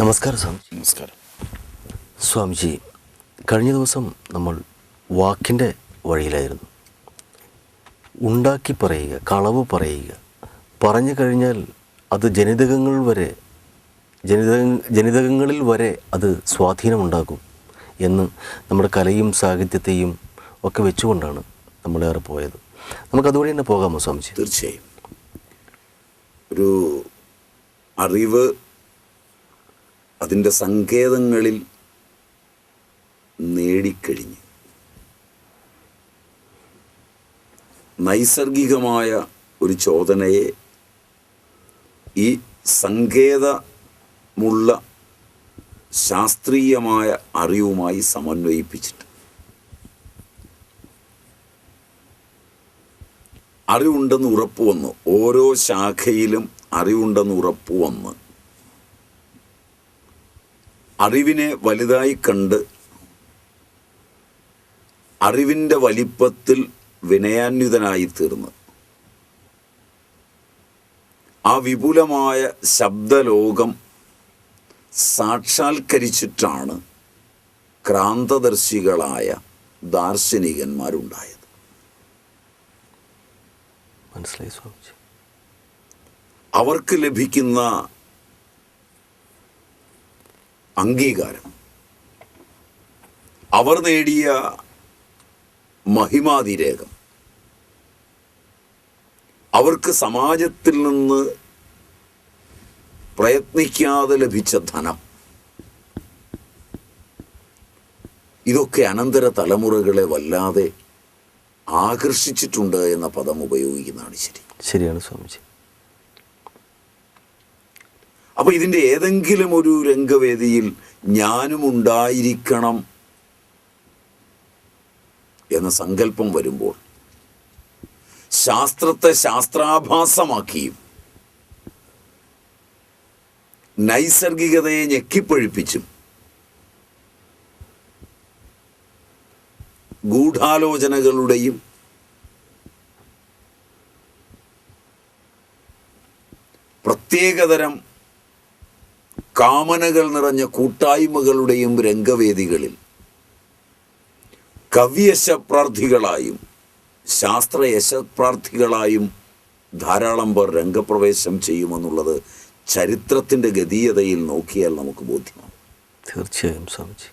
നമസ്കാരം സ്വാമിജി. നമസ്കാരം. സ്വാമിജി കഴിഞ്ഞ ദിവസം നമ്മൾ വാക്കിന്റെ വഴിയിലായിരുന്നു. ഉണ്ടാക്കി പറയുക കളവ് പറയുക. പറഞ്ഞു കഴിഞ്ഞാൽ അത് ജനിതകങ്ങൾ വരെ ജനിതക ജനിതകങ്ങളിൽ വരെ അത് സ്വാധീനമുണ്ടാക്കും എന്ന് നമ്മുടെ കലയും സാഹിത്യത്തെയും ഒക്കെ വെച്ചുകൊണ്ടാണ് നമ്മളേറെ പോയത്. നമുക്ക് നമുക്കതുവഴി തന്നെ പോകാമോ സ്വാമിജി? തീർച്ചയായും. ഒരു അറിവ് അതിന്റെ സങ്കേതങ്ങളിൽ നേടിക്കഴിഞ്ഞ്. നൈസർഗികമായ ഒരു ചോദനയെ ഈ സങ്കേതമുള്ള ശാസ്ത്രീയമായ അറിവുമായി സമന്വയിപ്പിച്ചിട്ട്. അറിവുണ്ടെന്ന് ഉറപ്പ് ഓരോ ശാഖയിലും അറിവുണ്ടെന്ന് ഉറപ്പ് വന്ന് അറിവിനെ വലുതായി കണ്ട് അറിവിന്റെ വലിപ്പത്തിൽ വിനയാന്വിതനായി തീർന്ന്. ആ വിപുലമായ ശബ്ദലോകം സാക്ഷാത്കരിച്ചിട്ടാണ് ക്രാന്തദർശികളായ ദാർശനികന്മാരുണ്ടായത്. മനസ്സിലായി അവർക്ക് ലഭിക്കുന്ന അംഗീകാരം. അവർ നേടിയ മഹിമാതിരേകം. അവർക്ക് സമാജത്തിൽ നിന്ന് പ്രയത്നിക്കാതെ ലഭിച്ച ധനം. ഇതൊക്കെ അനന്തര തലമുറകളെ വല്ലാതെ ആകർഷിച്ചിട്ടുണ്ട് എന്ന പദം ഉപയോഗിക്കുന്നതാണ് ശരി. ശരിയാണ് സ്വാമിജി. അപ്പൊ ഇതിന്റെ ഏതെങ്കിലും ഒരു രംഗവേദിയിൽ ഞാനും ഉണ്ടായിരിക്കണം എന്ന സങ്കല്പം വരുമ്പോൾ ശാസ്ത്രത്തെ ശാസ്ത്രാഭാസമാക്കിയും നൈസർഗികതയെ ഞെക്കിപ്പഴിപ്പിച്ചും ഗൂഢാലോചനകളുടെയും പ്രത്യേകതരം കാമനകൾ നിറഞ്ഞ കൂട്ടായ്മകളുടെയും രംഗവേദികളിൽ കവ്യശപ്രാർത്ഥികളായും ശാസ്ത്രയശപ്രാർത്ഥികളായും ധാരാളം പേർ രംഗപ്രവേശം ചെയ്യുമെന്നുള്ളത് ചരിത്രത്തിന്റെ ഗതീയതയിൽ നോക്കിയാൽ നമുക്ക് ബോധ്യമാണ് തീർച്ചയായും സ്വാമിജി.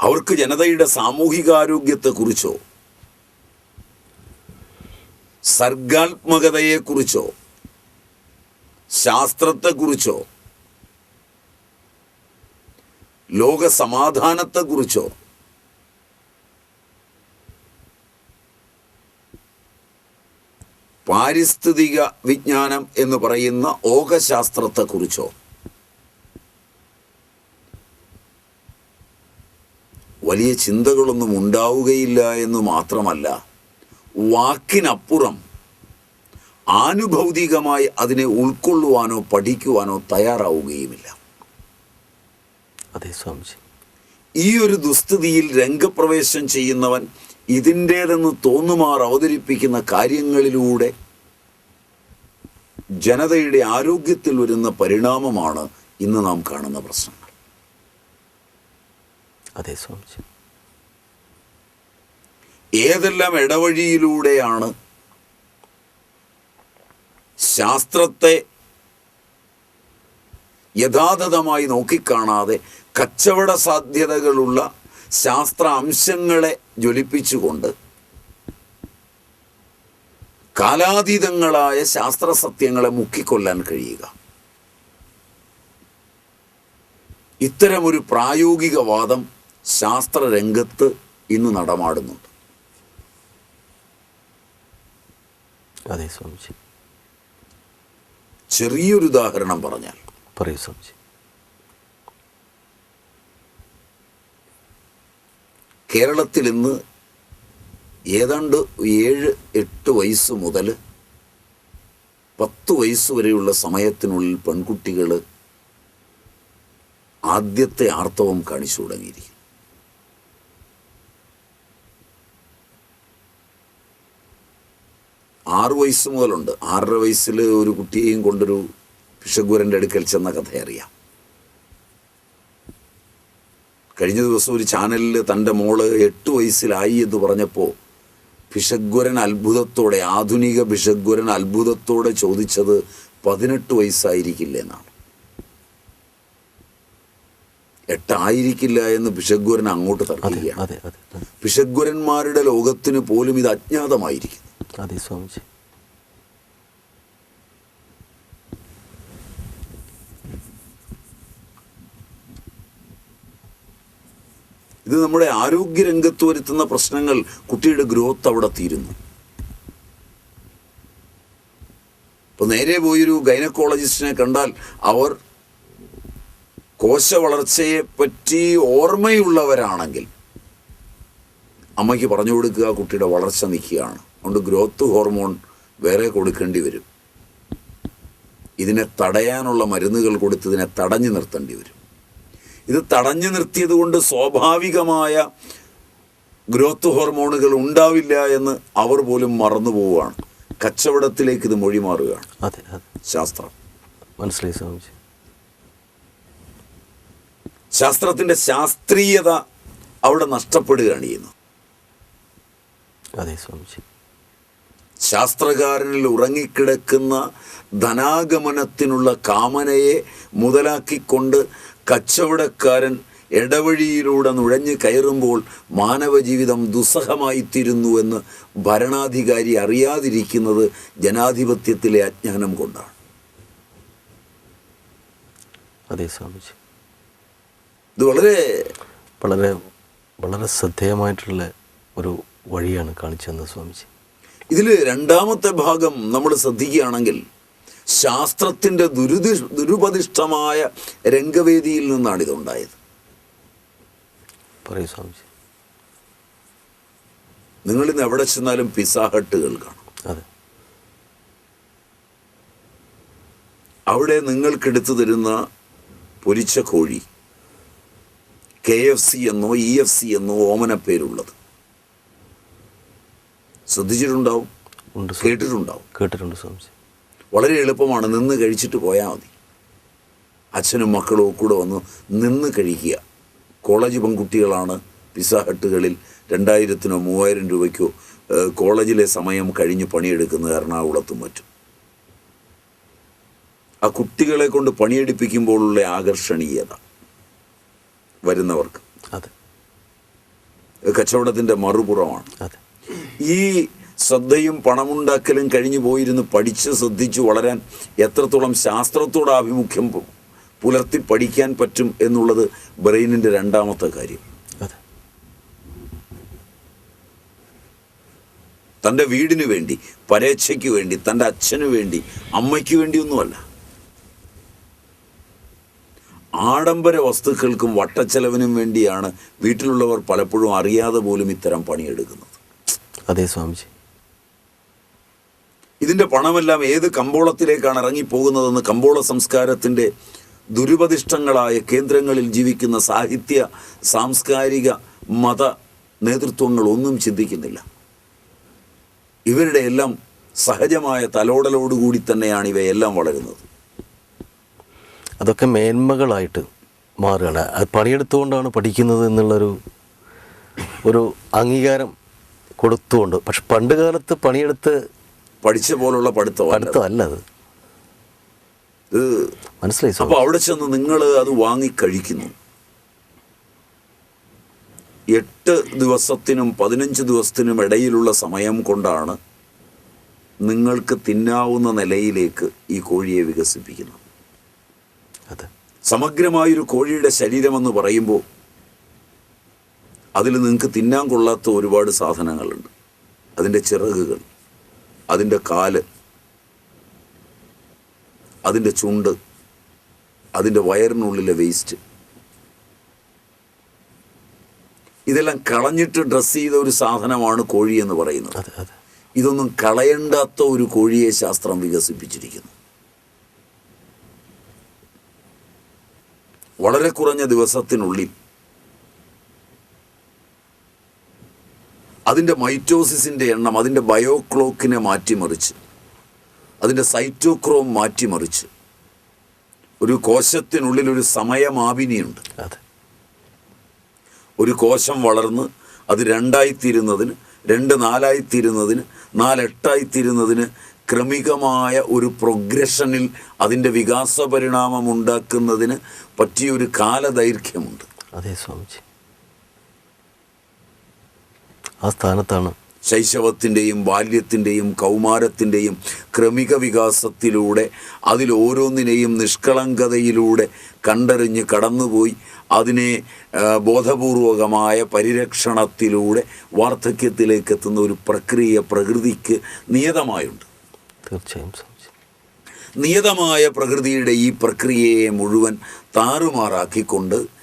അവർക്ക് ജനതയുടെ സാമൂഹികാരോഗ്യത്തെക്കുറിച്ചോ സർഗാത്മകതയെക്കുറിച്ചോ ശാസ്ത്രത്തെക്കുറിച്ചോ? ലോക സമാധാനത്തെക്കുറിച്ചോ പാരിസ്ഥിതിക വിജ്ഞാനം എന്ന് പറയുന്ന ഓകശാസ്ത്രത്തെക്കുറിച്ചോ? വലിയ ചിന്തകളൊന്നും ഉണ്ടാവുകയില്ല എന്ന് മാത്രമല്ല വാക്കിനപ്പുറം ആനുഭൗതികമായി അതിനെ ഉൾക്കൊള്ളുവാനോ പഠിക്കുവാനോ തയ്യാറാവുകയുമില്ല. അതെ സ്വാമിജി. ഈ ഒരു ദുസ്ഥിതിയിൽ രംഗപ്രവേശം ചെയ്യുന്നവൻ ഇതിന്റേതെന്ന് തോന്നുമാർ അവതരിപ്പിക്കുന്ന കാര്യങ്ങളിലൂടെ ജനതയുടെ ആരോഗ്യത്തിൽ വരുന്ന പരിണാമമാണ് ഇന്ന് നാം കാണുന്ന പ്രശ്നങ്ങൾ. അതെ സ്വാമിജി. ഏതെല്ലാം ഇടവഴിയിലൂടെയാണ് ശാസ്ത്രത്തെ യഥാതഥമായി നോക്കിക്കാണാതെ കച്ചവട സാധ്യതകളുള്ള ശാസ്ത്ര അംശങ്ങളെ ജ്വലിപ്പിച്ചുകൊണ്ട് കാലാതീതങ്ങളായ ശാസ്ത്ര സത്യങ്ങളെ മുക്കിക്കൊല്ലാൻ കഴിയുക. ഇത്തരമൊരു പ്രായോഗികവാദം ശാസ്ത്രരംഗത്ത് ഇന്ന് നടമാടുന്നുണ്ട്. അതെ സ്വാമിജി. ചെറിയൊരു ഉദാഹരണം പറഞ്ഞാൽ പറയൂ സ്വാമിജി. കേരളത്തിൽ ഇന്ന് ഏതാണ്ട് ഏഴ് എട്ട് വയസ്സ് മുതൽ പത്ത് വയസ്സ് വരെയുള്ള സമയത്തിനുള്ളിൽ പെൺകുട്ടികൾ ആദ്യത്തെ ആർത്തവം കാണിച്ചു തുടങ്ങിയിരിക്കും ആറ് വയസ്സ് മുതലുണ്ട്. ആറര വയസ്സിൽ ഒരു കുട്ടിയെയും കൊണ്ടൊരു ഭിഷഗ്വരന്റെ അടുക്കൽ ചെന്ന കഥ അറിയാം കഴിഞ്ഞ ദിവസം ഒരു ചാനലിൽ തന്റെ മോൾ എട്ട് വയസ്സിലായി എന്ന് പറഞ്ഞപ്പോൾ ഭിഷഗ്വരൻ അത്ഭുതത്തോടെ ആധുനിക ഭിഷഗ്വരൻ അത്ഭുതത്തോടെ ചോദിച്ചത് പതിനെട്ട് വയസ്സായിരിക്കില്ല എന്നാണ്. എട്ടായിരിക്കില്ല എന്ന് ഭിഷഗ്വരൻ അങ്ങോട്ട് തള്ളിയാണ് ഭിഷഗ്വരന്മാരുടെ ലോകത്തിന് പോലും ഇത് അജ്ഞാതമായിരിക്കും അതെ സ്വാമിജി ഇത് നമ്മുടെ ആരോഗ്യരംഗത്ത് വരുത്തുന്ന പ്രശ്നങ്ങൾ കുട്ടിയുടെ ഗ്രോത്ത് അവിടെ തീരുന്നു. ഇപ്പൊ നേരെ പോയൊരു ഗൈനക്കോളജിസ്റ്റിനെ കണ്ടാൽ അവർ കോശ വളർച്ചയെ പറ്റി ഓർമ്മയുള്ളവരാണെങ്കിൽ അമ്മയ്ക്ക് പറഞ്ഞു കൊടുക്കുക കുട്ടിയുടെ വളർച്ച നിൽക്കുകയാണ്. അതുകൊണ്ട് ഗ്രോത്ത് ഹോർമോൺ വേറെ കൊടുക്കേണ്ടി വരും. ഇതിനെ തടയാനുള്ള മരുന്നുകൾ കൊടുത്ത് ഇതിനെ തടഞ്ഞു നിർത്തേണ്ടി വരും. ഇത് തടഞ്ഞു നിർത്തിയത് കൊണ്ട് സ്വാഭാവികമായ ഗ്രോത്ത് ഹോർമോണുകൾ ഉണ്ടാവില്ല എന്ന് അവർ പോലും മറന്നു പോവുകയാണ്. കച്ചവടത്തിലേക്ക് ഇത് മൊഴി മാറുകയാണ്. ശാസ്ത്രം. മനസ്സിലായി സ്വാമിജി. ശാസ്ത്രത്തിന്റെ ശാസ്ത്രീയത അവിടെ നഷ്ടപ്പെടുകയാണ് ചെയ്യുന്നത്. അതെ സ്വാമിജി. ശാസ്ത്രകാരനിൽ ഉറങ്ങിക്കിടക്കുന്ന ധനാഗമനത്തിനുള്ള കാമനയെ മുതലാക്കിക്കൊണ്ട് കച്ചവടക്കാരൻ ഇടവഴിയിലൂടെ നുഴഞ്ഞു കയറുമ്പോൾ മാനവജീവിതം ദുസ്സഹമായിത്തീരുന്നുവെന്ന് ഭരണാധികാരി അറിയാതിരിക്കുന്നത് ജനാധിപത്യത്തിലെ അജ്ഞാനം കൊണ്ടാണ്. അതെ സ്വാമിജി. ഇത് വളരെ വളരെ വളരെ ശ്രദ്ധേയമായിട്ടുള്ള ഒരു വഴിയാണ് കാണിച്ചു തന്നത് സ്വാമിജി. ഇതിൽ രണ്ടാമത്തെ ഭാഗം നമ്മൾ ശ്രദ്ധിക്കുകയാണെങ്കിൽ ശാസ്ത്രത്തിന്റെ ദുരുതി ദുരുപതിഷ്ഠമായ രംഗവേദിയിൽ നിന്നാണ് ഇതുണ്ടായത്. പറയൂ സ്വാമിജി. നിങ്ങളിന്ന് എവിടെ ചെന്നാലും പിസ്സ ഹട്ടുകൾ കാണും. അവിടെ നിങ്ങൾക്കെടുത്തു തരുന്ന പൊരിച്ച കോഴി കെ എഫ് സി എന്നോ ഇ എഫ് സി എന്നോ ഓമന പേരുള്ളത് ശ്രദ്ധിച്ചിട്ടുണ്ടാവും? ഉണ്ട്. കേട്ടിട്ടുണ്ടാവും. കേട്ടിട്ടുണ്ട് സ്വാമിജി. വളരെ എളുപ്പമാണ് നിന്ന് കഴിച്ചിട്ട് പോയാൽ മതി. അച്ഛനും മക്കളും കൂടെ വന്ന് നിന്ന് കഴിക്കുക. കോളേജ് പെൺകുട്ടികളാണ് പിസ ഹട്ടുകളിൽ രണ്ടായിരത്തിനോ മൂവായിരം രൂപയ്ക്കോ കോളേജിലെ സമയം കഴിഞ്ഞ് പണിയെടുക്കുന്നത് എറണാകുളത്തും മറ്റും. ആ കുട്ടികളെ കൊണ്ട് പണിയെടുപ്പിക്കുമ്പോഴുള്ള ആകർഷണീയത വരുന്നവർക്ക്. അതെ. കച്ചവടത്തിന്റെ മറുപുറമാണ്. അതെ. ഈ ശ്രദ്ധയും പണമുണ്ടാക്കലും കഴിഞ്ഞു പോയിരുന്ന് പഠിച്ച് ശ്രദ്ധിച്ചു വളരാൻ എത്രത്തോളം ശാസ്ത്രത്തോട് ആഭിമുഖ്യം പുലർത്തി പഠിക്കാൻ പറ്റും എന്നുള്ളത് ബ്രെയിനിന്റെ രണ്ടാമത്തെ കാര്യം. തന്റെ വീടിന് വേണ്ടി പരേച്ഛയ്ക്ക് വേണ്ടി തന്റെ അച്ഛന് വേണ്ടി അമ്മയ്ക്ക് വേണ്ടിയൊന്നുമല്ല. ആഡംബര വസ്തുക്കൾക്കും വട്ടച്ചെലവിനും വേണ്ടിയാണ് വീട്ടിലുള്ളവർ പലപ്പോഴും അറിയാതെ പോലും ഇത്തരം പണിയെടുക്കുന്നത്. അതെ സ്വാമിജി. ഇതിന്റെ പണമെല്ലാം ഏത് കമ്പോളത്തിലേക്കാണ് ഇറങ്ങിപ്പോകുന്നതെന്ന് കമ്പോള സംസ്കാരത്തിന്റെ ദുരുപതിഷ്ടങ്ങളായ കേന്ദ്രങ്ങളിൽ ജീവിക്കുന്ന സാഹിത്യ സാംസ്കാരിക മത നേതൃത്വങ്ങൾ ഒന്നും ചിന്തിക്കുന്നില്ല. ഇവരുടെ എല്ലാം സഹജമായ തലോടലോടുകൂടി തന്നെയാണ് ഇവയെല്ലാം വളരുന്നത്. അതൊക്കെ മേന്മകളായിട്ട് മാറുകയാണ്. അത് പണിയെടുത്തുകൊണ്ടാണ് പഠിക്കുന്നത് എന്നുള്ളൊരു ഒരു അംഗീകാരം കൊടുത്തുകൊണ്ട്. പക്ഷെ പണ്ട് കാലത്ത് പണിയെടുത്ത് പഠിച്ച പോലുള്ള പഠിത്തം പഠിത്തമല്ല അത്. മനസ്സിലായി അപ്പൊ അപ്പോൾ അവിടെ ചെന്ന് നിങ്ങൾ അത് വാങ്ങി കഴിക്കുന്നു. എട്ട് ദിവസത്തിനും പതിനഞ്ച് ദിവസത്തിനും ഇടയിലുള്ള സമയം കൊണ്ടാണ് നിങ്ങൾക്ക് തിന്നാവുന്ന നിലയിലേക്ക് ഈ കോഴിയെ വികസിപ്പിക്കുന്നത്. അതെ. സമഗ്രമായൊരു കോഴിയുടെ ശരീരമെന്ന് പറയുമ്പോൾ അതിൽ നിങ്ങൾക്ക് തിന്നാൻ കൊള്ളാത്ത ഒരുപാട് സാധനങ്ങളുണ്ട്. അതിന്റെ ചിറകുകൾ അതിന്റെ കാൽ അതിന്റെ ചുണ്ട് അതിന്റെ വയറിനുള്ളിലെ വേസ്റ്റ് ഇതെല്ലാം കളഞ്ഞിട്ട് ഡ്രസ്സ് ചെയ്ത ഒരു സാധനമാണ് കോഴി എന്ന് പറയുന്നത്. ഇതൊന്നും കളയണ്ടാത്ത ഒരു കോഴിയെ ശാസ്ത്രം വികസിപ്പിച്ചിരിക്കുന്നു. വളരെ കുറഞ്ഞ ദിവസത്തിനുള്ളിൽ അതിന്റെ മൈറ്റോസിസിന്റെ എണ്ണം അതിന്റെ ബയോക്ലോക്കിനെ മാറ്റിമറിച്ച് അതിന്റെ സൈറ്റോക്രോം മാറ്റിമറിച്ച്. ഒരു കോശത്തിനുള്ളിൽ ഒരു സമയമാപിനിയുണ്ട് അതെ. ഒരു കോശം വളർന്ന് അത് രണ്ടായിത്തീരുന്നതിന് രണ്ട് നാലായിത്തീരുന്നതിന് നാലെട്ടായിത്തീരുന്നതിന് ക്രമികമായ ഒരു പ്രൊഗ്രഷനിൽ അതിന്റെ വികാസപരിണാമം ഉണ്ടാക്കുന്നതിന് പറ്റിയൊരു കാലദൈർഘ്യമുണ്ട്. അതെ സ്വാമിജി. ആ സ്ഥാനത്താണ്. ശൈശവത്തിന്റെയും ബാല്യത്തിന്റെയും കൗമാരത്തിന്റെയും ക്രമിക വികാസത്തിലൂടെ അതിലോരോന്നിനെയും നിഷ്കളങ്കതയിലൂടെ കണ്ടറിഞ്ഞ് കടന്നുപോയി അതിനെ ബോധപൂർവകമായ പരിരക്ഷണത്തിലൂടെ വാർദ്ധക്യത്തിലേക്ക് എത്തുന്ന ഒരു പ്രക്രിയ പ്രകൃതിക്ക് നിയതമായുണ്ട്. തീർച്ചയായും നിയതമായ പ്രകൃതിയുടെ ഈ പ്രക്രിയയെ മുഴുവൻ താറുമാറാക്കിക്കൊണ്ട്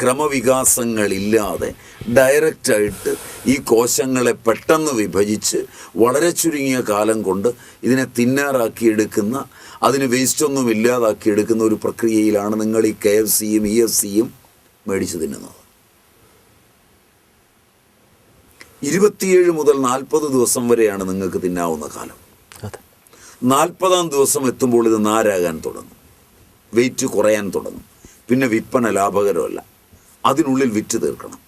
ക്രമവികാസങ്ങളില്ലാതെ ഡയറക്റ്റായിട്ട് ഈ കോശങ്ങളെ പെട്ടെന്ന് വിഭജിച്ച് വളരെ ചുരുങ്ങിയ കാലം കൊണ്ട് ഇതിനെ തിന്നാറാക്കിയെടുക്കുന്ന അതിന് വേസ്റ്റൊന്നും ഇല്ലാതാക്കിയെടുക്കുന്ന ഒരു പ്രക്രിയയിലാണ് നിങ്ങൾ ഈ കെ എഫ് സിയും ഇ എഫ് സിയും മേടിച്ചു തിന്നുന്നത്. ഇരുപത്തിയേഴ് മുതൽ നാൽപ്പത് ദിവസം വരെയാണ് നിങ്ങൾക്ക് തിന്നാവുന്ന കാലം. നാൽപ്പതാം ദിവസം എത്തുമ്പോൾ ഇത് നാരാകാൻ തുടങ്ങും. വെയിറ്റ് കുറയാൻ തുടങ്ങും. പിന്നെ വിൽപ്പന ലാഭകരമല്ല. അതിനുള്ളിൽ വിറ്റ് തീർക്കണം.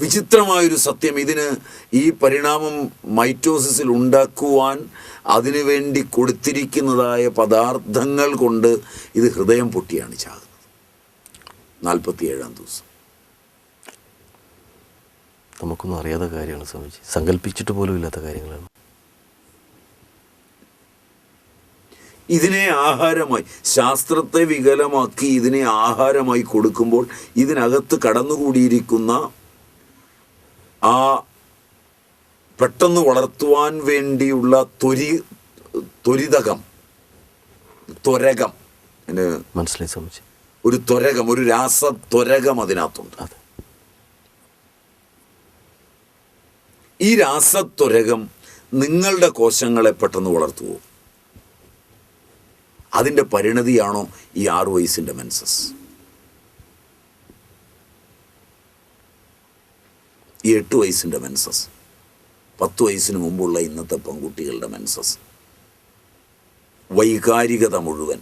വിചിത്രമായൊരു സത്യം. ഇതിന് ഈ പരിണാമം മൈറ്റോസിസിൽ ഉണ്ടാക്കുവാൻ അതിനുവേണ്ടി കൊടുത്തിരിക്കുന്നതായ പദാർത്ഥങ്ങൾ കൊണ്ട് ഇത് ഹൃദയം പൊട്ടിയാണ് ചാകുന്നത്. നാൽപ്പത്തിയേഴാം ദിവസം. നമുക്കൊന്നും അറിയാത്ത കാര്യമാണ് സ്വാമിജി. സങ്കല്പിച്ചിട്ട് പോലും ഇല്ലാത്ത കാര്യങ്ങളാണ്. ഇതിനെ ആഹാരമായി ശാസ്ത്രത്തെ വികലമാക്കി ഇതിനെ ആഹാരമായി കൊടുക്കുമ്പോൾ ഇതിനകത്ത് കടന്നുകൂടിയിരിക്കുന്ന ആ പെട്ടെന്ന് വളർത്തുവാൻ വേണ്ടിയുള്ള ത്വരി ത്വരിതകം ത്വരകം മനസ്സിലായി സംബന്ധിച്ചു ഒരു ത്വരകം ഒരു രാസത്വരകം അതിനകത്തുണ്ട്. അതെ. ഈ രാസത്വരകം നിങ്ങളുടെ കോശങ്ങളെ പെട്ടെന്ന് വളർത്തുവോ? അതിന്റെ പരിണതിയാണോ ഈ ആറ് വയസ്സിന്റെ മെൻസസ്? ഈ എട്ട് വയസ്സിന്റെ മെൻസസ് പത്ത് വയസ്സിന് മുമ്പുള്ള ഇന്നത്തെ പെൺകുട്ടികളുടെ മെൻസസ് വൈകാരികത മുഴുവൻ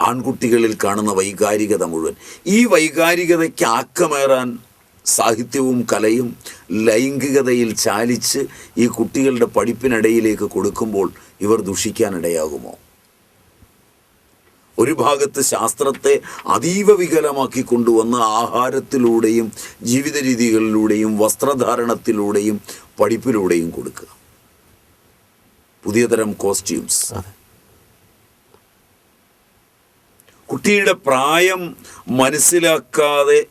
ആൺകുട്ടികളിൽ കാണുന്ന വൈകാരികത മുഴുവൻ ഈ വൈകാരികതയ്ക്ക് ആക്കമേറാൻ സാഹിത്യവും കലയും ലൈംഗികതയിൽ ചാലിച്ച് ഈ കുട്ടികളുടെ പഠിപ്പിനിടയിലേക്ക് കൊടുക്കുമ്പോൾ ഇവർ ദുഷിക്കാനിടയാകുമോ? ഒരു ഭാഗത്ത് ശാസ്ത്രത്തെ അതീവ വികലമാക്കി കൊണ്ടുവന്ന് ആഹാരത്തിലൂടെയും ജീവിത രീതികളിലൂടെയും വസ്ത്രധാരണത്തിലൂടെയും പഠിപ്പിലൂടെയും കൊടുക്കുക. പുതിയ തരം കോസ്റ്റ്യൂംസ് കുട്ടിയുടെ പ്രായം മനസ്സിലാക്കാതെ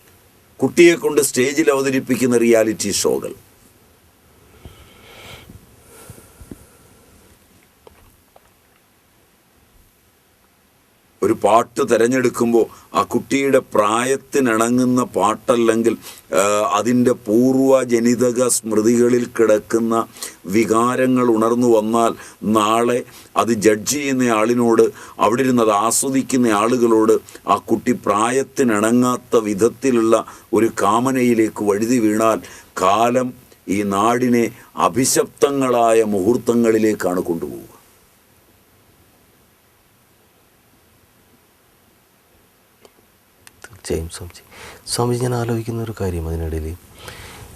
കുട്ടിയെ കൊണ്ട് സ്റ്റേജിൽ അവതരിപ്പിക്കുന്ന റിയാലിറ്റി ഷോകൾ. ഒരു പാട്ട് തിരഞ്ഞെടുക്കുമ്പോൾ ആ കുട്ടിയുടെ പ്രായത്തിനിണങ്ങുന്ന പാട്ടല്ലെങ്കിൽ അതിന്റെ പൂർവജനിതക സ്മൃതികളിൽ കിടക്കുന്ന വികാരങ്ങൾ ഉണർന്നു വന്നാൽ നാളെ അത് ജഡ്ജ് ചെയ്യുന്ന ആളിനോട് അവിടെ ഇരുന്ന് അത് ആസ്വദിക്കുന്ന ആളുകളോട് ആ കുട്ടി പ്രായത്തിനിണങ്ങാത്ത വിധത്തിലുള്ള ഒരു കാമനയിലേക്ക് വഴുതി വീണാൽ കാലം ഈ നാടിനെ അഭിശപ്തങ്ങളായ മുഹൂർത്തങ്ങളിലേക്കാണ് കൊണ്ടുപോവുക. തീർച്ചയായും സ്വാമിജി. സ്വാമിജി ഞാൻ ആലോചിക്കുന്ന ഒരു കാര്യം അതിനിടയിൽ.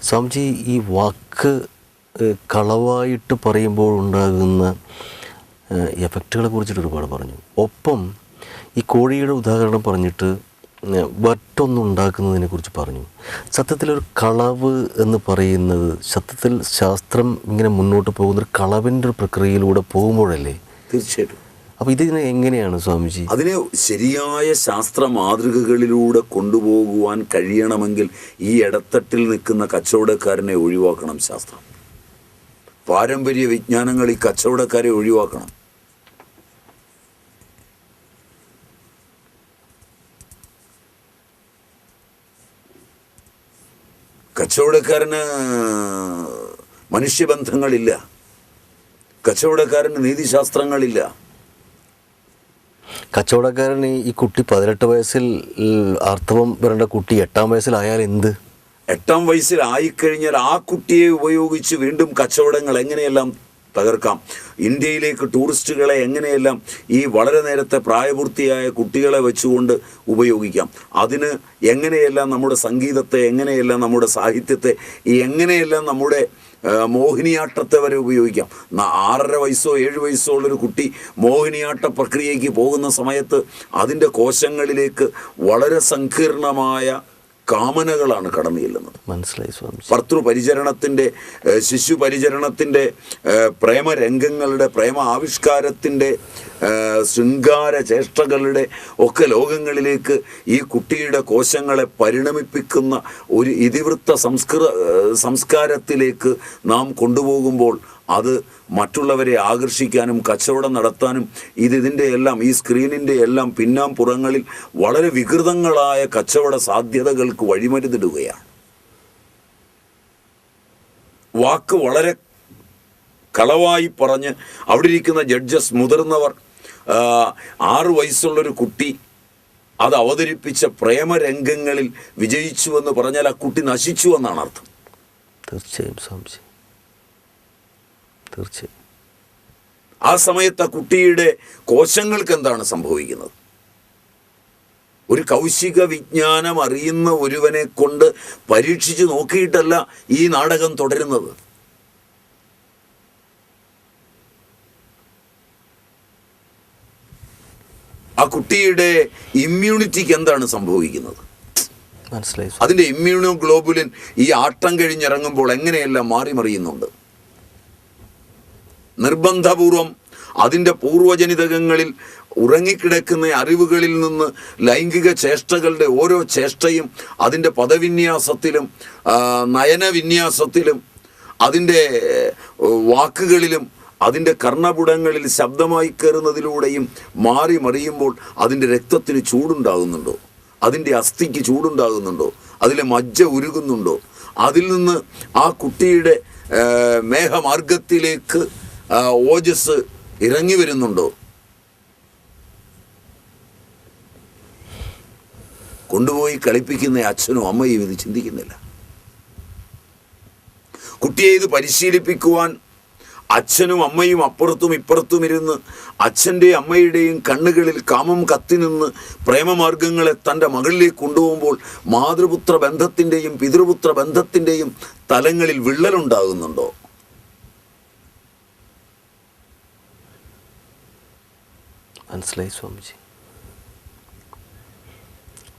സ്വാമിജി ഈ വാക്ക് കളവായിട്ട് പറയുമ്പോൾ ഉണ്ടാകുന്ന എഫക്റ്റുകളെ കുറിച്ചിട്ട് ഒരുപാട് പറഞ്ഞു. ഒപ്പം ഈ കോഴിയുടെ ഉദാഹരണം പറഞ്ഞിട്ട് വറ്റൊന്നുണ്ടാക്കുന്നതിനെ കുറിച്ച് പറഞ്ഞു. സത്യത്തിലൊരു കളവ് എന്ന് പറയുന്നത് സത്യത്തിൽ ശാസ്ത്രം ഇങ്ങനെ മുന്നോട്ട് പോകുന്ന ഒരു കളവിന്റെ ഒരു പ്രക്രിയയിലൂടെ പോകുമ്പോഴല്ലേ? തീർച്ചയായിട്ടും. അപ്പോൾ ഇതിനെ എങ്ങനെയാണ് സ്വാമിജി? അതിനെ ശരിയായ ശാസ്ത്ര മാതൃകകളിലൂടെ കൊണ്ടുപോകുവാൻ കഴിയണമെങ്കിൽ ഈ ഇടത്തട്ടിൽ നിൽക്കുന്ന കച്ചവടക്കാരനെ ഒഴിവാക്കണം ശാസ്ത്രം. പാരമ്പര്യ വിജ്ഞാനങ്ങൾ ഈ കച്ചവടക്കാരെ ഒഴിവാക്കണം. കച്ചവടക്കാരന് മനുഷ്യബന്ധങ്ങളില്ല. കച്ചവടക്കാരന് നീതിശാസ്ത്രങ്ങളില്ല. കച്ചവടക്കാരൻ ഈ- കുട്ടി പതിനെട്ട് വയസ്സിൽ അർത്ഥവം വരേണ്ട കുട്ടി എട്ടാം വയസ്സിലായാൽ എന്ത്? എട്ടാം വയസ്സിൽ ആയിക്കഴിഞ്ഞാൽ ആ കുട്ടിയെ ഉപയോഗിച്ച് വീണ്ടും കച്ചവടങ്ങൾ എങ്ങനെയെല്ലാം തകർക്കാം? ഇന്ത്യയിലേക്ക് ടൂറിസ്റ്റുകളെ എങ്ങനെയെല്ലാം ഈ വളരെ നേരത്തെ പ്രായപൂർത്തിയായ കുട്ടികളെ വെച്ചുകൊണ്ട് ഉപയോഗിക്കാം? അതിന് എങ്ങനെയെല്ലാം നമ്മുടെ സംഗീതത്തെ എങ്ങനെയെല്ലാം നമ്മുടെ സാഹിത്യത്തെ എങ്ങനെയെല്ലാം നമ്മുടെ മോഹിനിയാട്ടത്തെ വരെ ഉപയോഗിക്കാം. ആറര വയസ്സോ ഏഴ് വയസ്സോ ഉള്ളൊരു കുട്ടി മോഹിനിയാട്ട പ്രക്രിയയ്ക്ക് പോകുന്ന സമയത്ത് അതിന്റെ കോശങ്ങളിലേക്ക് വളരെ സങ്കീർണമായ കാമനകളാണ് കടന്നു ചെല്ലുന്നത്. മനസ്സിലായി സ്വാമി. ഭർത്തൃപരിചരണത്തിന്റെ ശിശു പരിചരണത്തിന്റെ പ്രേമരംഗങ്ങളുടെ പ്രേമ ആവിഷ്കാരത്തിന്റെ ശൃംഗാര ചേഷ്ടകളുടെ ഒക്കെ ലോകങ്ങളിലേക്ക് ഈ കുട്ടിയുടെ കോശങ്ങളെ പരിണമിപ്പിക്കുന്ന ഒരു ഇതിവൃത്ത സംസ്കൃത സംസ്കാരത്തിലേക്ക് നാം കൊണ്ടുപോകുമ്പോൾ അത് മറ്റുള്ളവരെ ആകർഷിക്കാനും കച്ചവടം നടത്താനും ഇത് ഇതിന്റെ എല്ലാം ഈ സ്ക്രീനിന്റെ എല്ലാം പിന്നാം പുറങ്ങളിൽ വളരെ വികൃതങ്ങളായ കച്ചവട സാധ്യതകൾക്ക് വഴിമരുന്നിടുകയാണ് വാക്ക് വളരെ കളവായി പറഞ്ഞ് അവിടെ ഇരിക്കുന്ന ജഡ്ജസ് മുതിർന്നവർ ആറു വയസ്സുള്ളൊരു കുട്ടി അത് അവതരിപ്പിച്ച പ്രേമരംഗങ്ങളിൽ വിജയിച്ചുവെന്ന് പറഞ്ഞാൽ ആ കുട്ടി നശിച്ചു എന്നാണ് അർത്ഥം തീർച്ചയായും സ്വാമിജി തീർച്ചയായും. ആ സമയത്ത് ആ കുട്ടിയുടെ കോശങ്ങൾക്ക് എന്താണ് സംഭവിക്കുന്നത്? ഒരു കൗശിക വിജ്ഞാനം അറിയുന്ന ഒരുവനെ കൊണ്ട് പരീക്ഷിച്ച് നോക്കിയിട്ടല്ല ഈ നാടകം തുടരുന്നത്. ആ കുട്ടിയുടെ ഇമ്മ്യൂണിറ്റിക്ക് എന്താണ് സംഭവിക്കുന്നത്? മനസ്സിലായി. അതിന്റെ ഇമ്മ്യൂണോ ഗ്ലോബുലിൻ ഈ ആട്ടം കഴിഞ്ഞിറങ്ങുമ്പോൾ എങ്ങനെയെല്ലാം മാറി മറിയുന്നുണ്ട് നിർബന്ധപൂർവം അതിന്റെ പൂർവജനിതകങ്ങളിൽ ഉറങ്ങിക്കിടക്കുന്ന അറിവുകളിൽ നിന്ന് ലൈംഗിക ചേഷ്ടകളുടെ ഓരോ ചേഷ്ടയും അതിന്റെ പദവിന്യാസത്തിലും നയനവിന്യാസത്തിലും അതിന്റെ വാക്കുകളിലും അതിന്റെ കർണപുടങ്ങളിൽ ശബ്ദമായി കയറുന്നതിലൂടെയും മാറി മറിയുമ്പോൾ അതിന്റെ രക്തത്തിന് ചൂടുണ്ടാകുന്നുണ്ടോ? അതിന്റെ അസ്ഥിക്ക് ചൂടുണ്ടാകുന്നുണ്ടോ? അതിലെ മജ്ജ ഉരുകുന്നുണ്ടോ? അതിൽ നിന്ന് ആ കുട്ടിയുടെ മേഘമാർഗത്തിലേക്ക് ഓജസ് ഇറങ്ങി വരുന്നുണ്ടോ? കൊണ്ടുപോയി കളിപ്പിക്കുന്ന അച്ഛനും അമ്മയും ഇത് ചിന്തിക്കുന്നില്ല. കുട്ടിയെ ഇത് പരിശീലിപ്പിക്കുവാൻ അച്ഛനും അമ്മയും അപ്പുറത്തും ഇപ്പുറത്തും ഇരുന്ന് അച്ഛന്റെയും അമ്മയുടെയും കണ്ണുകളിൽ കാമം കത്തി നിന്ന് പ്രേമമാർഗങ്ങളെ തന്റെ മകളിലേക്ക് കൊണ്ടുപോകുമ്പോൾ മാതൃപുത്ര ബന്ധത്തിന്റെയും പിതൃപുത്ര ബന്ധത്തിന്റെയും തലങ്ങളിൽ വിള്ളലുണ്ടാകുന്നുണ്ടോ? മനസ്സിലായി സ്വാമിജി.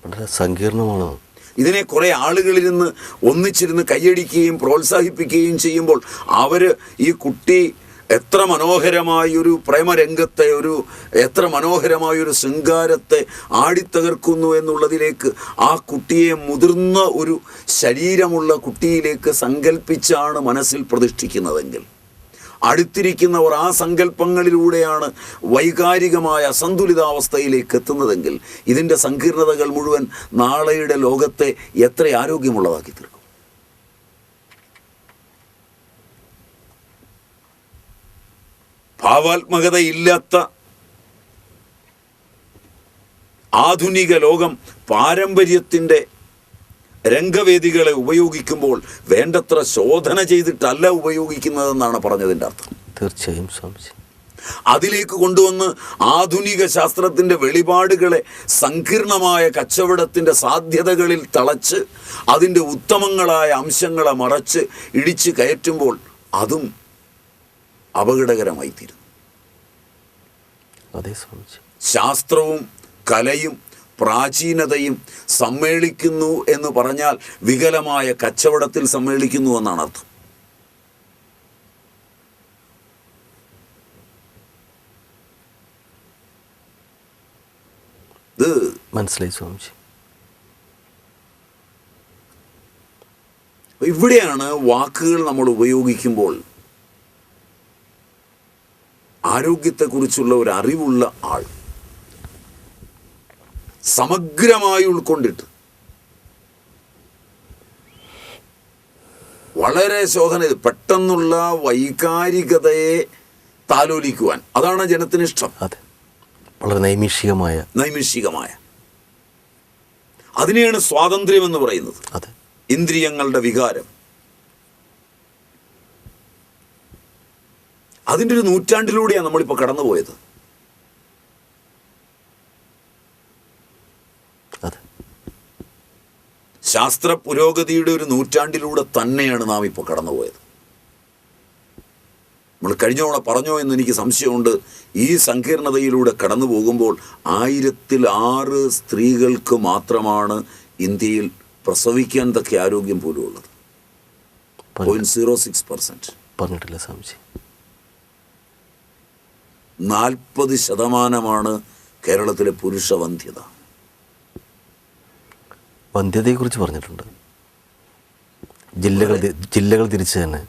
വളരെ സങ്കീർണമാണ്. ഇതിനെ കുറേ നിന്ന് ഒന്നിച്ചിരുന്ന് കൈയടിക്കുകയും പ്രോത്സാഹിപ്പിക്കുകയും ചെയ്യുമ്പോൾ അവർ ഈ കുട്ടി എത്ര മനോഹരമായ ഒരു പ്രേമരംഗത്തെ ഒരു എത്ര മനോഹരമായ ഒരു ശൃംഗാരത്തെ ആടിത്തകർക്കുന്നു എന്നുള്ളതിലേക്ക് ആ കുട്ടിയെ മുതിർന്ന ഒരു ശരീരമുള്ള കുട്ടിയിലേക്ക് സങ്കല്പിച്ചാണ് മനസ്സിൽ പ്രതിഷ്ഠിക്കുന്നതെങ്കിൽ. അടുത്തിരിക്കുന്നവർ ആ സങ്കല്പങ്ങളിലൂടെയാണ് വൈകാരികമായ അസന്തുലിതാവസ്ഥയിലേക്ക് എത്തുന്നതെങ്കിൽ ഇതിന്റെ സങ്കീർണതകൾ മുഴുവൻ നാളെയുടെ ലോകത്തെ എത്ര ആരോഗ്യമുള്ളതാക്കി തീർക്കും? ഭാവാത്മകതയില്ലാത്ത ആധുനിക ലോകം പാരമ്പര്യത്തിന്റെ രംഗവേദികളെ ഉപയോഗിക്കുമ്പോൾ വേണ്ടത്ര ശോധന ചെയ്തിട്ടല്ല ഉപയോഗിക്കുന്നതെന്നാണ് പറഞ്ഞതിന്റെ അർത്ഥം. തീർച്ചയായും സ്വാമിജി. അതിലേക്ക് കൊണ്ടുവന്ന് ആധുനിക ശാസ്ത്രത്തിന്റെ വെളിപാടുകളെ സങ്കീർണമായ കച്ചവടത്തിന്റെ സാധ്യതകളിൽ തളച്ച് അതിന്റെ ഉത്തമങ്ങളായ അംശങ്ങളെ മറച്ച് ഇടിച്ച് കയറ്റുമ്പോൾ അതും അപകടകരമായി തീരുന്നു ശാസ്ത്രവും കലയും പ്രാചീനതയും സമ്മേളിക്കുന്നു എന്ന് പറഞ്ഞാൽ വികലമായ കച്ചവടത്തിൽ സമ്മേളിക്കുന്നു എന്നാണ് അർത്ഥം. ഇത് മനസ്സിലായി സ്വാമിജി. ഇവിടെയാണ് വാക്കുകൾ നമ്മൾ ഉപയോഗിക്കുമ്പോൾ ആരോഗ്യത്തെക്കുറിച്ചുള്ള ഒരു അറിവുള്ള ആൾ. സമഗ്രമായി ഉൾക്കൊണ്ടിട്ട്. വളരെ ശോധന ചെയ്ത് പെട്ടെന്നുള്ള വൈകാരികതയെ താലോലിക്കുവാൻ. അതാണ് ജനത്തിന് ഇഷ്ടം അതെ. വളരെ നൈമിഷികമായ. നൈമിഷികമായ. അതിനെയാണ് സ്വാതന്ത്ര്യം എന്ന് പറയുന്നത്. അതെ. ഇന്ദ്രിയങ്ങളുടെ വികാരം. അതിന്റെ ഒരു നൂറ്റാണ്ടിലൂടെയാണ് നമ്മളിപ്പോൾ കടന്നുപോയത്. ശാസ്ത്ര പുരോഗതിയുടെ ഒരു നൂറ്റാണ്ടിലൂടെ തന്നെയാണ് നാം ഇപ്പോൾ കടന്നുപോയത്. നമ്മൾ കഴിഞ്ഞ തവണ പറഞ്ഞോ എന്ന് എനിക്ക് സംശയമുണ്ട്. ഈ സങ്കീർണതയിലൂടെ കടന്നു പോകുമ്പോൾ ആയിരത്തിൽ ആറ് സ്ത്രീകൾക്ക് മാത്രമാണ് ഇന്ത്യയിൽ പ്രസവിക്കാൻ തക്ക ആരോഗ്യം പോലും ഉള്ളത് പോയിന്റ് സീറോ സിക്സ് പെർസെന്റ് പറഞ്ഞിട്ടില്ല സ്വാമിജി. നാൽപ്പത് ശതമാനമാണ് കേരളത്തിലെ പുരുഷ വന്ധ്യത വന്ധ്യതയെക്കുറിച്ച് പറഞ്ഞിട്ടുണ്ട്. ജില്ലകൾ ജില്ലകൾ തിരിച്ച് തന്നെ.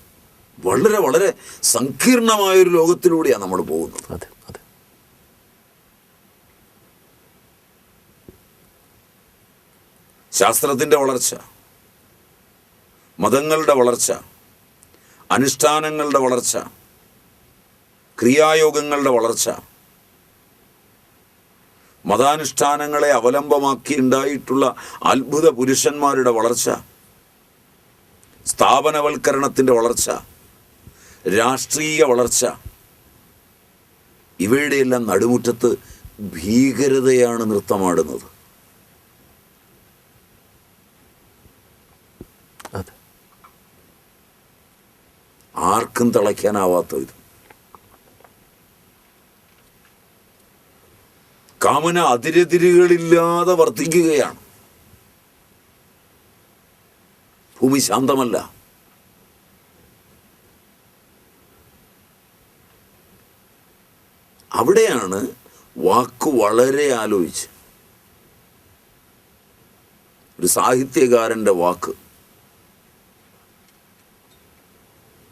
വളരെ വളരെ സങ്കീർണമായ ഒരു ലോകത്തിലൂടെയാണ് നമ്മൾ പോകുന്നത്. അതെ അതെ. ശാസ്ത്രത്തിന്റെ വളർച്ച മതങ്ങളുടെ വളർച്ച അനുഷ്ഠാനങ്ങളുടെ വളർച്ച ക്രിയായോഗങ്ങളുടെ വളർച്ച മതാനുഷ്ഠാനങ്ങളെ അവലംബമാക്കി ഉണ്ടായിട്ടുള്ള അത്ഭുത പുരുഷന്മാരുടെ വളർച്ച സ്ഥാപനവൽക്കരണത്തിന്റെ വളർച്ച രാഷ്ട്രീയ വളർച്ച ഇവയുടെയെല്ലാം നടുമുറ്റത്ത് ഭീകരതയാണ് നൃത്തമാടുന്നത്. ആർക്കും തളയ്ക്കാനാവാത്ത ഇത്. കാമന അതിരെതിരുകളില്ലാതെ വർദ്ധിക്കുകയാണ് ഭൂമി ശാന്തമല്ല. അവിടെയാണ് വാക്ക് വളരെ ആലോചിച്ച്. ഒരു സാഹിത്യകാരന്റെ വാക്ക്.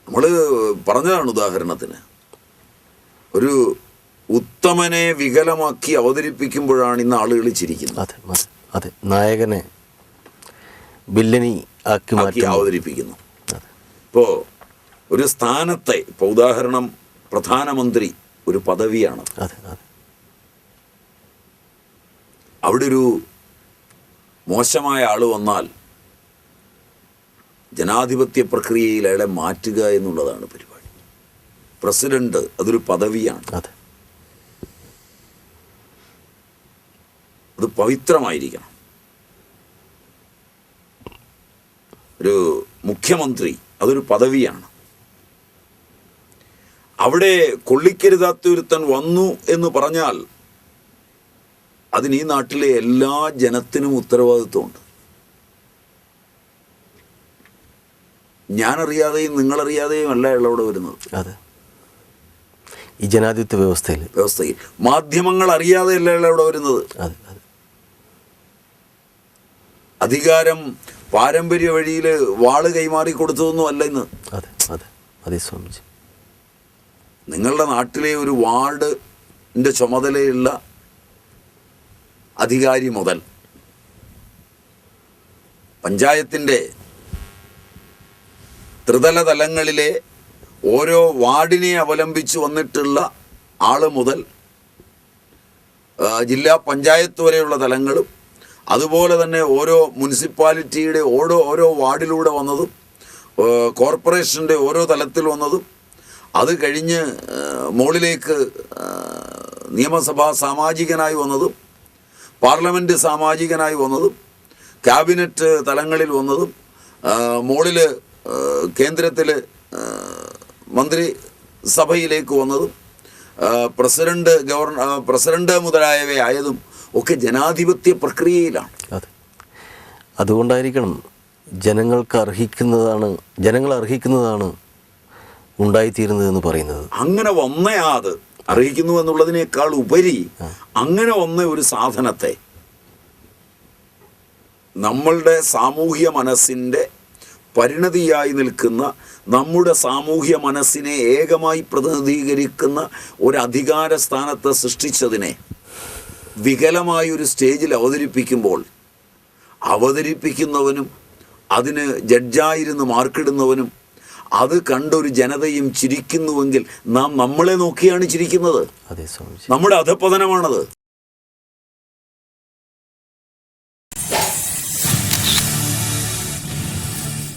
നമ്മൾ പറഞ്ഞതാണ് ഉദാഹരണത്തിന്. ഒരു ഉത്തമനെ വികലമാക്കി അവതരിപ്പിക്കുമ്പോഴാണ് ഇന്ന് ആളുകൾ ചിരിക്കുന്നത്. അതെ അതെ നായകനെ വില്ലനി ആക്കി മാറ്റി അവതരിപ്പിക്കുന്നു. ഇപ്പോ ഇപ്പോൾ ഒരു സ്ഥാനത്തെ ഇപ്പോൾ ഉദാഹരണം പ്രധാനമന്ത്രി ഒരു പദവിയാണ്. അവിടെ ഒരു മോശമായ ആൾ വന്നാൽ ജനാധിപത്യ പ്രക്രിയയിൽ അയാളെ മാറ്റുക എന്നുള്ളതാണ് പരിപാടി. പ്രസിഡന്റ് അതൊരു പദവിയാണ്. അതെ. അത് പവിത്രമായിരിക്കണം. ഒരു മുഖ്യമന്ത്രി അതൊരു പദവിയാണ്. അവിടെ കൊള്ളിക്കരുതാത്തൊരുത്തൻ വന്നു എന്ന് പറഞ്ഞാൽ അതിന് ഈ നാട്ടിലെ എല്ലാ ജനത്തിനും ഉത്തരവാദിത്വമുണ്ട്. ഞാനറിയാതെയും നിങ്ങളറിയാതെയും അല്ല ഇളവിടെ വരുന്നത്. അതെ. ഈ ജനാധിപത്യ വ്യവസ്ഥയിൽ വ്യവസ്ഥയിൽ. മാധ്യമങ്ങൾ അറിയാതെയല്ല അയാൾ വരുന്നത്. അതെ. അധികാരം പാരമ്പര്യ വഴിയിൽ വാൾ കൈമാറി കൊടുത്തതൊന്നും അല്ല ഇന്ന്. അതെ അതെ അതെ സ്വാമിജി. നിങ്ങളുടെ നാട്ടിലെ ഒരു വാർഡിന്റെ ചുമതലയുള്ള അധികാരി മുതൽ പഞ്ചായത്തിന്റെ ത്രിതല തലങ്ങളിലെ ഓരോ വാർഡിനെ അവലംബിച്ച് വന്നിട്ടുള്ള ആൾ മുതൽ ജില്ലാ പഞ്ചായത്ത് വരെയുള്ള തലങ്ങളും അതുപോലെ തന്നെ ഓരോ മുനിസിപ്പാലിറ്റിയുടെ ഓരോ ഓരോ വാർഡിലൂടെ വന്നതും കോർപ്പറേഷന്റെ ഓരോ തലത്തിൽ വന്നതും അത് കഴിഞ്ഞ് മുകളിലേക്ക് നിയമസഭാ സാമാജികനായി വന്നതും പാർലമെന്റ് സാമാജികനായി വന്നതും ക്യാബിനറ്റ് തലങ്ങളിൽ വന്നതും മുകളിൽ കേന്ദ്രത്തിൽ മന്ത്രി സഭയിലേക്ക് വന്നതും പ്രസിഡന്റ് ഗവർണർ പ്രസിഡന്റ് മുതലായവയായതും ഒക്കെ ജനാധിപത്യ പ്രക്രിയയിലാണ്. അതെ. അതുകൊണ്ടായിരിക്കണം ജനങ്ങൾക്ക് അർഹിക്കുന്നതാണ് ജനങ്ങൾ അർഹിക്കുന്നതാണ് ഉണ്ടായിത്തീരുന്നതെന്ന് പറയുന്നത്. അങ്ങനെ വന്നയാത് അർഹിക്കുന്നു എന്നുള്ളതിനേക്കാൾ ഉപരി അങ്ങനെ വന്ന ഒരു സാധനത്തെ നമ്മളുടെ സാമൂഹ്യ മനസ്സിന്റെ പരിണതിയായി നിൽക്കുന്ന നമ്മുടെ സാമൂഹ്യ മനസ്സിനെ ഏകമായി പ്രതിനിധീകരിക്കുന്ന ഒരു അധികാര സ്ഥാനത്ത് സൃഷ്ടിച്ചതിനെ വികലമായ ഒരു സ്റ്റേജിൽ അവതരിപ്പിക്കുമ്പോൾ അവതരിപ്പിക്കുന്നവനും അതിന് ജഡ്ജായിരുന്ന് മാർക്കിടുന്നവനും അത് കണ്ടൊരു ജനതയും ചിരിക്കുന്നുവെങ്കിൽ നാം നമ്മളെ നോക്കിയാണ് ചിരിക്കുന്നത്. നമ്മുടെ അധപ്പതനമാണത്